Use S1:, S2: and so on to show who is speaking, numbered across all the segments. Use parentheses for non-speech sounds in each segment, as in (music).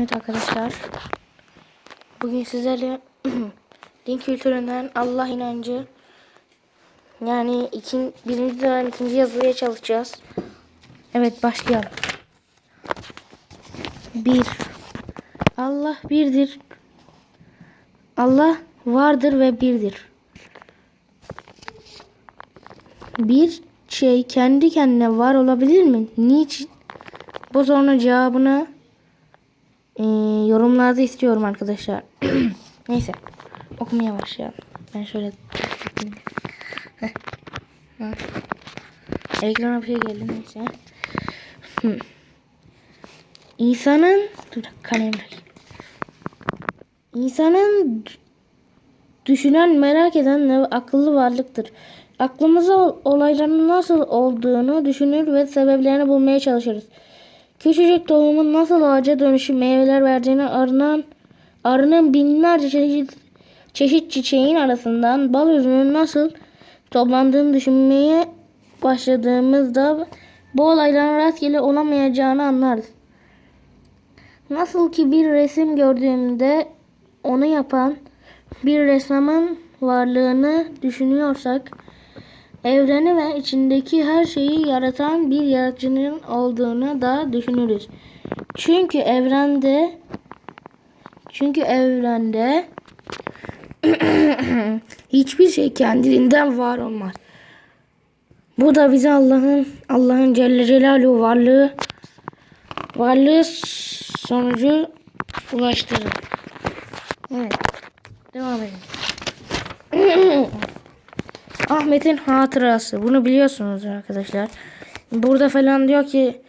S1: Evet arkadaşlar. Bugün sizlerle (clears throat) din kültüründen Allah inancı yani ikin, birinci dönem ikinci yazıya çalışacağız. Evet başlayalım. Bir. Allah birdir. Allah vardır ve birdir. Bir şey kendi kendine var olabilir mi? Niçin? Bu sorunun cevabını ee, yorumlarda istiyorum arkadaşlar. (clears throat) Neyse. Okumaya başlayalım. Ben şöyle. Ekrana bir şey geldi neyse. Hı. İnsanın dur kalem. İnsanın düşünen, merak eden ve akıllı varlıktır. Aklımıza ol- olayların nasıl olduğunu düşünür ve sebeplerini bulmaya çalışırız. Küçücük tohumun nasıl ağaca dönüşüp meyveler verdiğini arınan, arının binlerce çeşit, çeşit çiçeğin arasından bal üzümünün nasıl toplandığını düşünmeye başladığımızda bu olayların rastgele olamayacağını anlarız. Nasıl ki bir resim gördüğümde onu yapan bir ressamın varlığını düşünüyorsak, evreni ve içindeki her şeyi yaratan bir yaratıcının olduğunu da düşünürüz. Çünkü evrende çünkü evrende (clears throat) hiçbir şey kendiliğinden var olmaz. Bu da bize Allah'ın Allah'ın Celle Celaluhu varlığı varlığı sonucu ulaştırır. Evet. Devam edelim. (clears throat) Ahmet'in hatırası. Bunu biliyorsunuz arkadaşlar. Burada falan diyor ki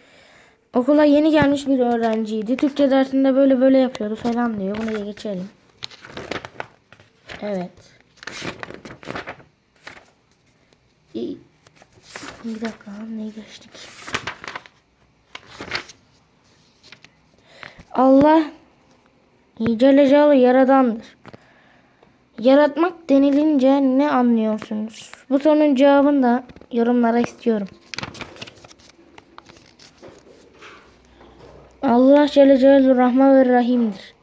S1: okula yeni gelmiş bir öğrenciydi. Türkçe dersinde böyle böyle yapıyordu falan diyor. Bunu geçelim. Evet. Bir dakika neyi geçtik? Allah Celle Celaluhu yaradandır. Yaratmak denilince ne anlıyorsunuz? Bu sorunun cevabını da yorumlara istiyorum. Allah Celle Celaluhu Rahman ve Rahim'dir.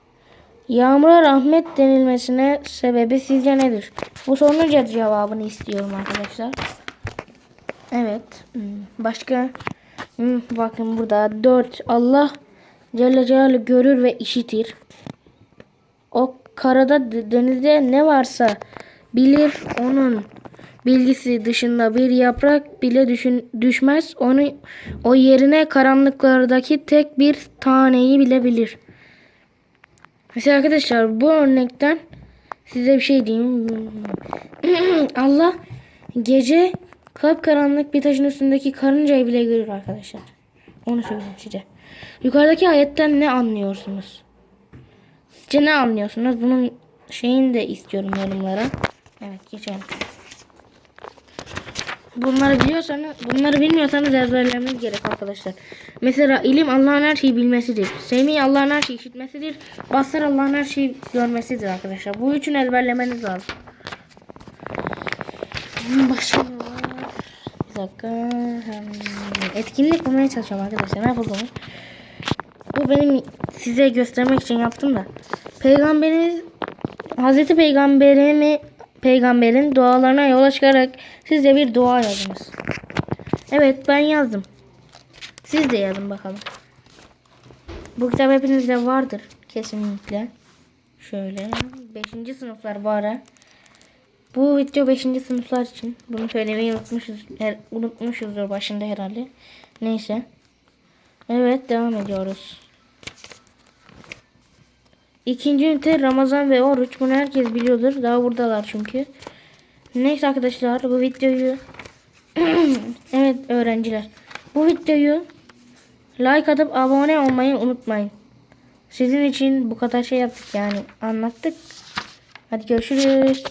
S1: Yağmura rahmet denilmesine sebebi sizce nedir? Bu sorunun cevabını istiyorum arkadaşlar. Evet. hmm, Başka? Hmm, Bakın burada 4. Allah Celle Celaluhu görür ve işitir. O karada denizde ne varsa bilir onun bilgisi dışında bir yaprak bile düşün, düşmez. Onu o yerine karanlıklardaki tek bir taneyi bile bilir. Mesela arkadaşlar bu örnekten size bir şey diyeyim. (clears throat) Allah gece kapkaranlık bir taşın üstündeki karıncayı bile görür arkadaşlar. Onu söyleyeyim size. Yukarıdaki ayetten ne anlıyorsunuz? Sizce ne anlıyorsunuz? Bunun şeyini de istiyorum yorumlara. Evet geçelim. Bunları biliyorsanız, bunları bilmiyorsanız ezberlemeniz gerek arkadaşlar. Mesela ilim Allah'ın her şeyi bilmesidir. Semih Allah'ın her şeyi işitmesidir. Basar Allah'ın her şeyi görmesidir arkadaşlar. Bu üçün ezberlemeniz lazım. Başka? Bir dakika. Etkinlik bulmaya çalışıyorum arkadaşlar. Ne buldum? Bu benim size göstermek için yaptım da. Peygamberimiz Hazreti Peygamberimi peygamberin dualarına yola çıkarak siz de bir dua yazınız. Evet ben yazdım. Siz de yazın bakalım. Bu kitap hepinizde vardır kesinlikle. Şöyle 5. sınıflar bu ara. Bu video 5. sınıflar için. Bunu söylemeyi unutmuşuz. Her, unutmuşuzdur başında herhalde. Neyse. Evet devam ediyoruz. İkinci ünite Ramazan ve oruç. Bunu herkes biliyordur. Daha buradalar çünkü. Neyse arkadaşlar bu videoyu (clears throat) evet öğrenciler. Bu videoyu like atıp abone olmayı unutmayın. Sizin için bu kadar şey yaptık yani anlattık. Hadi görüşürüz.